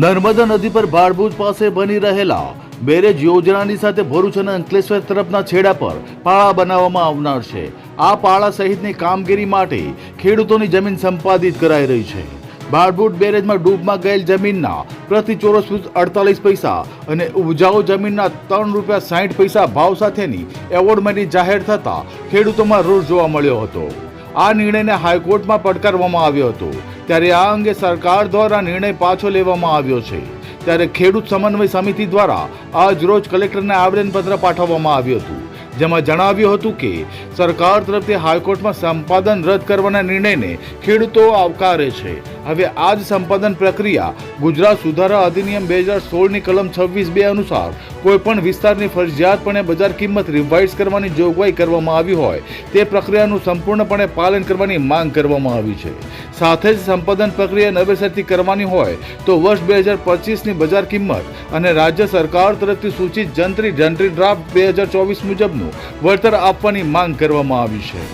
નર્મદા નદી પર ભાડભૂત પાસે બની રહેલા બેરેજ યોજનાની સાથે ભરૂચ અને અંકલેશ્વર તરફના છેડા પર પાળા બનાવવામાં આવનાર છે. આ પાળા સહિતની કામગીરી માટે ખેડૂતોની જમીન સંપાદિત કરાઈ રહી છે. ભાડભૂત બેરેજમાં ડૂબમાં ગયેલ જમીનના પ્રતિ ચોરસ ફૂટ અડતાલીસ પૈસા અને ઉપજાઉ જમીનના ત્રણ રૂપિયા સાઠ પૈસા ભાવ સાથેની એવોર્ડ જાહેર થતાં ખેડૂતોમાં રોષ જોવા મળ્યો હતો. આ નિર્ણયને હાઈકોર્ટમાં પડકારવામાં આવ્યો હતો. ત્યારે આ અંગે સરકાર દ્વારા નિર્ણય પાછો લેવામાં આવ્યો છે. ત્યારે ખેડૂત સમન્વય સમિતિ દ્વારા આજ રોજ કલેક્ટરને આવેદનપત્ર પાઠવવામાં આવ્યું હતું. જેમાં જણાવ્યું હતું કે, સરકાર તરફથી હાઈકોર્ટમાં સંપાદન રદ કરવાના નિર્ણયને ખેડૂતો આવકારે છે. હવે આ જ સંપાદન પ્રક્રિયા ગુજરાત સુધારા અધિનિયમ બે હજાર સોળની કલમ છવ્વીસ બે અનુસાર કોઈપણ વિસ્તારની ફરજિયાતપણે બજાર કિંમત રિવાઇઝ કરવાની જોગવાઈ કરવામાં આવી હોય, તે પ્રક્રિયાનું સંપૂર્ણપણે પાલન કરવાની માંગ કરવામાં આવી છે. સાથે જ સંપાદન પ્રક્રિયા નવેસરથી કરવાની હોય, તો વર્ષ બે હજાર પચીસની બજાર કિંમત અને રાજ્ય સરકાર તરફથી સૂચિત જંત્રી જંત્રી ડ્રાફ્ટ બે હજાર ચોવીસ મુજબનું વળતર આપવાની માંગ કરવામાં આવી છે.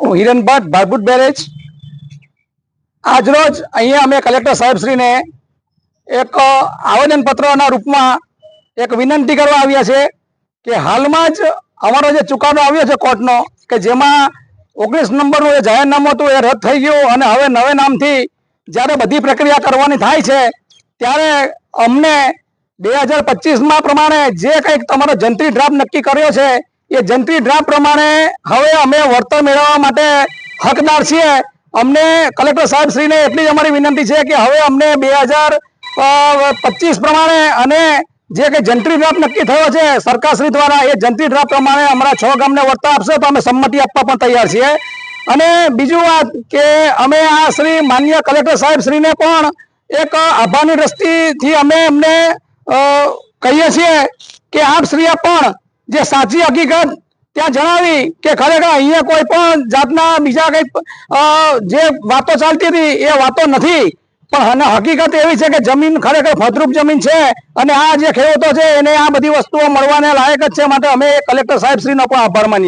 હું હિરન ભટ્ટ ભારભૂત બેરેજ આજરોજ અહીંયા અમે કલેક્ટર સાહેબશ્રીને એક આવેદનપત્રના રૂપમાં એક વિનંતી કરવા આવ્યા છે કે હાલમાં જ અમારો જે ચુકાદો આવ્યો છે કોર્ટનો, કે જેમાં ઓગણીસ નંબરનું જે જાહેરનામું હતું, એ રદ થઈ ગયું અને હવે નવે નામથી જ્યારે બધી પ્રક્રિયા કરવાની થાય છે, ત્યારે અમને બે હજાર પચીસમાં પ્રમાણે જે કંઈક તમારો જંત્રી ડ્રાફ્ટ નક્કી કર્યો છે, એ જંત્રી ડ્રાફ્ટ પ્રમાણે હવે અમે વળતર મેળવવા માટે હકદાર છીએ. અમને કલેક્ટર સાહેબ શ્રીને એટલી જ અમારી વિનંતી છે કે હવે અમને બે પ્રમાણે અને જે કે જંત્રી ડ્રાફ્ટ નક્કી થયો છે, સરકારશ્રી દ્વારા એ જંત્રી ડ્રાફ્ટ પ્રમાણે અમારા છ ગામને વળતા આપશે તો અમે સંમતિ આપવા પણ તૈયાર છીએ. અને બીજું વાત કે અમે આ શ્રી માન્ય કલેક્ટર સાહેબ શ્રીને પણ એક આભારની દ્રષ્ટિથી અમે એમને કહીએ છીએ કે આપ શ્રીએ પણ જે સાચી હકીકત ત્યાં જણાવી કે ખરેખર અહીંયા કોઈ પણ જાતના બીજા કંઈક જે વાતો ચાલતી હતી એ વાતો નથી. પણ હકીકત એવી છે કે જમીન ખરેખર ફળદ્રુપ જમીન છે અને આ જે ખેડૂતો છે એને આ બધી વસ્તુઓ મળવાને લાયક જ છે. માટે અમે કલેક્ટર સાહેબ શ્રીનો પણ આભાર માનીએ